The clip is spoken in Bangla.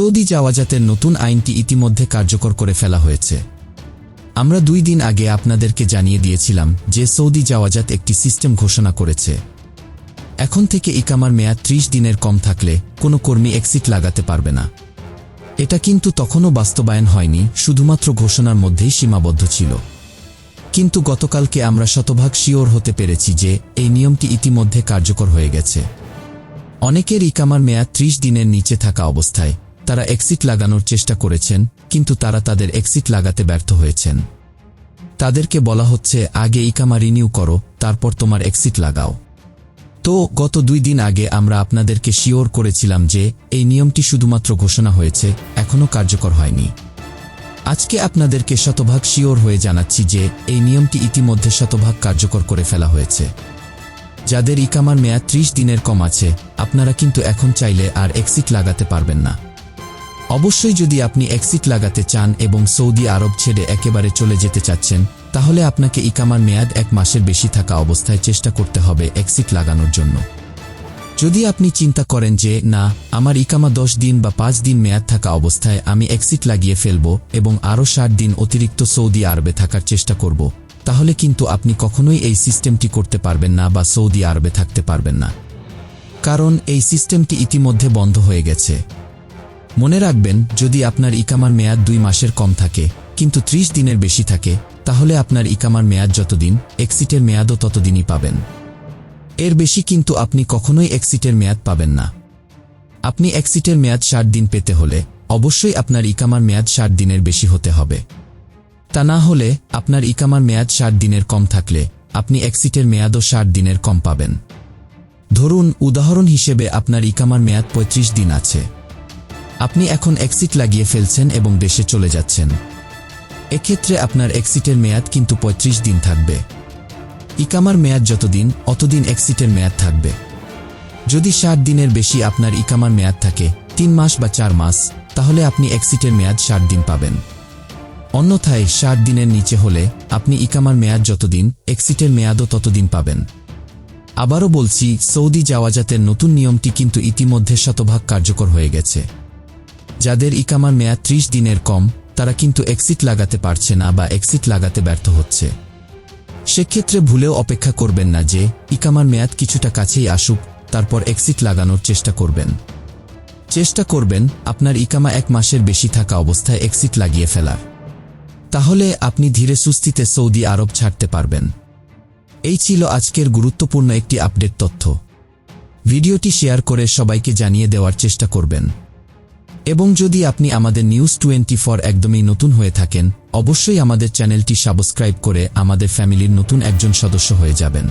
সৌদি জাওয়াজাতের নতুন আইনটি ইতিমধ্যে কার্যকর করে ফেলা হয়েছে। আমরা দুই দিন আগে আপনাদেরকে জানিয়ে দিয়েছিলাম যে সৌদি জাওয়াজাত একটি সিস্টেম ঘোষণা করেছে। এখন থেকে ইকামার মেয়াদ ত্রিশ দিনের কম থাকলে কোনো কর্মী এক্সিট লাগাতে পারবে না। এটা কিন্তু তখনও বাস্তবায়ন হয়নি, শুধুমাত্র ঘোষণার মধ্যেই সীমাবদ্ধ ছিল। কিন্তু গতকালকে আমরা শতভাগ শিওর হতে পেরেছি যে এই নিয়মটি ইতিমধ্যে কার্যকর হয়ে গেছে। অনেকের ইকামার মেয়াদ ত্রিশ দিনের নিচে থাকা অবস্থায় তারা এক্সিট লাগানোর চেষ্টা করেছেন, কিন্তু তারা তাদের এক্সিট লাগাতে ব্যর্থ হয়েছেন। তাদেরকে বলা হচ্ছে, আগে ইকামা রিনিউ করো, তারপর তোমার এক্সিট লাগাও। তো গত দুই দিন আগে আমরা আপনাদেরকে শিওর করেছিলাম যে, এই নিয়মটি শুধুমাত্র ঘোষণা হয়েছে, এখনও কার্যকর হয়নি। আজকে আপনাদেরকে শতভাগ শিওর হয়ে জানাচ্ছি যে, এই নিয়মটি ইতিমধ্যে শতভাগ কার্যকর করে ফেলা হয়েছে। যাদের ইকামার মেয়াদ ত্রিশ দিনের কম আছে, আপনারা কিন্তু এখন চাইলে আর এক্সিট লাগাতে পারবেন না। অবশ্যই যদি আপনি এক্সিট লাগাতে চান এবং সৌদি আরব ছেড়ে একেবারে চলে যেতে চাচ্ছেন, তাহলে আপনাকে ইকামার মেয়াদ এক মাসের বেশি থাকা অবস্থায় চেষ্টা করতে হবে এক্সিট লাগানোর জন্য। যদি আপনি চিন্তা করেন যে, না, আমার ইকামা দশ দিন বা পাঁচ দিন মেয়াদ থাকা অবস্থায় আমি এক্সিট লাগিয়ে ফেলব এবং আরও ষাট দিন অতিরিক্ত সৌদি আরবে থাকার চেষ্টা করব, তাহলে কিন্তু আপনি কখনোই এই সিস্টেমটি করতে পারবেন না বা সৌদি আরবে থাকতে পারবেন না। কারণ এই সিস্টেমটি ইতিমধ্যে বন্ধ হয়ে গেছে। মনে রাখবেন, যদি আপনার ইকামার মেয়াদ দুই মাসের কম থাকে, কিন্তু ত্রিশ দিনের বেশি থাকে, তাহলে আপনার ইকামার মেয়াদ যতদিন এক্সিটের মেয়াদও ততদিনই পাবেন। এর বেশি কিন্তু আপনি কখনোই এক্সিটের মেয়াদ পাবেন না। আপনি এক্সিটের মেয়াদ ষাট দিন পেতে হলে, অবশ্যই আপনার ইকামার মেয়াদ ষাট দিনের বেশি হতে হবে। তা না হলে, আপনার ইকামার মেয়াদ ষাট দিনের কম থাকলে, আপনি এক্সিটের মেয়াদও ষাট দিনের কম পাবেন। ধরুন, উদাহরণ হিসেবে আপনার ইকামার মেয়াদ ৩৫ দিন আছে। আপনি এখন এক্সিট লাগিয়ে ফেলছেন এবং দেশে চলে যাচ্ছেন। এক্ষেত্রে আপনার এক্সিটের মেয়াদ কিন্তু ৩৫ দিন থাকবে। ইকামার মেয়াদ যতদিন, অতদিন এক্সিটের মেয়াদ থাকবে। যদি ষাট দিনের বেশি আপনার ইকামার মেয়াদ থাকে, তিন মাস বা চার মাস, তাহলে আপনি এক্সিটের মেয়াদ ষাট দিন পাবেন। অন্যথায় ষাট দিনের নিচে হলে আপনি ইকামার মেয়াদ যতদিন এক্সিটের মেয়াদও ততদিন পাবেন। আবারও বলছি, সৌদি জাওয়াজাতের নতুন নিয়মটি কিন্তু ইতিমধ্যে শতভাগ কার্যকর হয়ে গেছে। যাদের ইকামার মেয়াদ ত্রিশ দিনের কম, তারা কিন্তু এক্সিট লাগাতে পারছে না বা এক্সিট লাগাতে ব্যর্থ হচ্ছে। সেক্ষেত্রে ভুলেও অপেক্ষা করবেন না যে, ইকামার মেয়াদ কিছুটা কাছেই আসুক, তারপর এক্সিট লাগানোর চেষ্টা করবেন। চেষ্টা করবেন আপনার ইকামা এক মাসের বেশি থাকা অবস্থায় এক্সিট লাগিয়ে ফেলার। তাহলে আপনি ধীরে সুস্থিতে সৌদি আরব ছাড়তে পারবেন। এই ছিল আজকের গুরুত্বপূর্ণ একটি আপডেট তথ্য। ভিডিওটি শেয়ার করে সবাইকে জানিয়ে দেওয়ার চেষ্টা করবেন। এবং যদি আপনি আমাদের নিউজ টোয়েন্টি ফর একদমই নতুন হয়ে থাকেন, অবশ্যই আমাদের চ্যানেলটি সাবস্ক্রাইব করে আমাদের ফ্যামিলির নতুন একজন সদস্য হয়ে যাবেন।